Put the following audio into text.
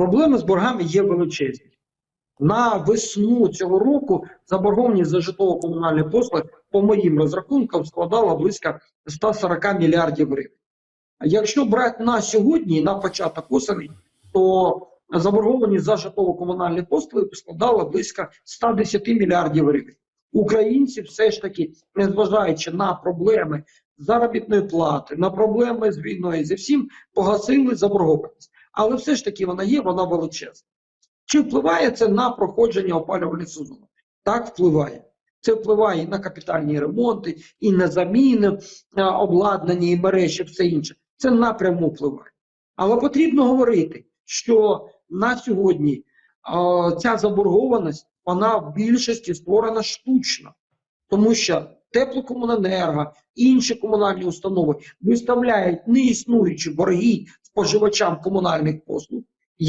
Проблеми з боргами є величезні. На весну цього року заборгованість за житлово-комунальні послуги, по моїм розрахункам, складала близько 140 мільярдів гривень. Якщо брати на сьогодні, на початок осені, то заборгованість за житлово-комунальні послуги складала близько 110 мільярдів гривень. Українці все ж таки, незважаючи на проблеми заробітної плати, на проблеми з війною, зі всім погасили заборгованість. Але все ж таки вона є, вона величезна. Чи впливає це на проходження опалювального сезону? Так, впливає. Це впливає і на капітальні ремонти, і на заміни е, обладнання, і мережі, все інше. Це напряму впливає. Але потрібно говорити, що на сьогодні е, ця заборгованість вона в більшості створена штучно, тому що теплокомуненерго, інші комунальні установи виставляють неіснуючі борги споживачам комунальних послуг,